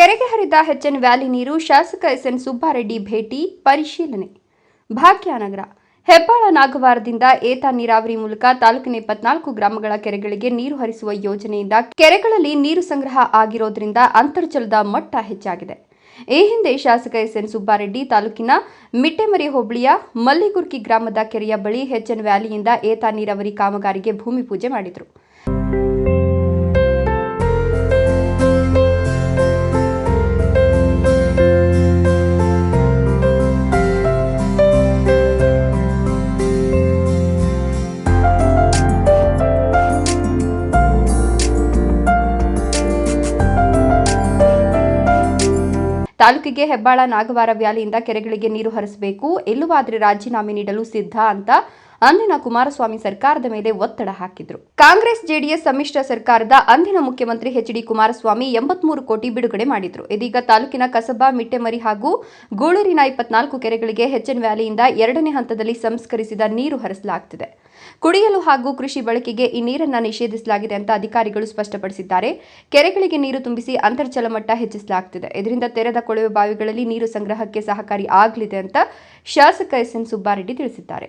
ಕೆರೆಗೆ ಹರಿದ HN valley ನೀರು ಶಾಸಕ ಎಸ್ ಎನ್ ಸುಬ್ಬಾರೆಡ್ಡಿ ಭೇಟಿ, ಪರಿಶೀಲನೆ. ಭಾಗ್ಯನಗರ, ಹೆಬ್ಬಾಳ ನಾಗವಾರದಿಂದ ಏತ ನೀರಾವರಿ ಮೂಲಕ ತಾಲೂಕಿನ ಇಪ್ಪತ್ನಾಲ್ಕು ಗ್ರಾಮಗಳ ಕೆರೆಗಳಿಗೆ ನೀರು ಹರಿಸುವ ಯೋಜನೆಯಿಂದ ಕೆರೆಗಳಲ್ಲಿ ನೀರು ಸಂಗ್ರಹ ಆಗಿರೋದ್ರಿಂದ ಅಂತರ್ಜಲದ ಮಟ್ಟ ಹೆಚ್ಚಾಗಿದೆ. ಈ ಹಿಂದೆ ಶಾಸಕ ಎಸ್ ಎನ್ ಸುಬ್ಬಾರೆಡ್ಡಿ ತಾಲೂಕಿನ ಮಿಟ್ಟೆಮರಿ ಹೋಬಳಿಯ ಮಲ್ಲಿಗುರ್ಕಿ ಗ್ರಾಮದ ಕೆರೆಯ ಬಳಿ ಹೆಚ್ಎನ್ ವ್ಯಾಲಿಯಿಂದ ಏತ ನೀರಾವರಿ ಕಾಮಗಾರಿಗೆ ಭೂಮಿ ಪೂಜೆ ಮಾಡಿದರು. ತಾಲೂಕಿಗೆ ಹೆಬ್ಬಾಳ ನಾಗವಾರ ವ್ಯಾಲಿಯಿಂದ ಕೆರೆಗಳಿಗೆ ನೀರು ಹರಿಸಬೇಕು. ಎಲ್ಲವಾದರೆ ರಾಜೀನಾಮೆ ನೀಡಲು ಸಿದ್ಧ ಅಂತ ಅಂದಿನ ಕುಮಾರಸ್ವಾಮಿ ಸರ್ಕಾರದ ಮೇಲೆ ಒತ್ತಡ ಹಾಕಿದ್ರು. ಕಾಂಗ್ರೆಸ್, ಜೆಡಿಎಸ್ ಸಮ್ಮಿಶ್ರ ಸರ್ಕಾರದ ಅಂದಿನ ಮುಖ್ಯಮಂತ್ರಿ ಎಚ್ ಡಿ ಕುಮಾರಸ್ವಾಮಿ ಎಂಬತ್ಮೂರು ಕೋಟಿ ಬಿಡುಗಡೆ ಮಾಡಿದ್ರು. ಇದೀಗ ತಾಲೂಕಿನ ಕಸಬಾ, ಮಿಟ್ಟೆಮರಿ ಹಾಗೂ ಗೂಳೂರಿನ ಇಪ್ಪತ್ನಾಲ್ಕು ಕೆರೆಗಳಿಗೆ ಹೆಚ್ಎನ್ ವ್ಯಾಲಿಯಿಂದ ಎರಡನೇ ಹಂತದಲ್ಲಿ ಸಂಸ್ಕರಿಸಿದ ನೀರು ಹರಿಸಲಾಗುತ್ತಿದೆ ಕುಡಿಯಲು ಹಾಗೂ ಕೃಷಿ ಬಳಕೆಗೆ ಈ ನೀರನ್ನು ನಿಷೇಧಿಸಲಾಗಿದೆ ಅಂತ ಅಧಿಕಾರಿಗಳು ಸ್ಪಷ್ಟಪಡಿಸಿದ್ದಾರೆ. ಕೆರೆಗಳಿಗೆ ನೀರು ತುಂಬಿಸಿ ಅಂತರ್ಜಲ ಮಟ್ಟ ಹೆಚ್ಚಿಸಲಾಗುತ್ತಿದೆ ಇದರಿಂದ ತೆರೆದ ಕೊಳವೆ ಬಾವಿಗಳಲ್ಲಿ ನೀರು ಸಂಗ್ರಹಕ್ಕೆ ಸಹಕಾರಿ ಆಗಲಿದೆ ಅಂತ ಶಾಸಕ ಎಸ್ಎನ್ ಸುಬ್ಬಾರೆಡ್ಡಿ ತಿಳಿಸಿದ್ದಾರೆ.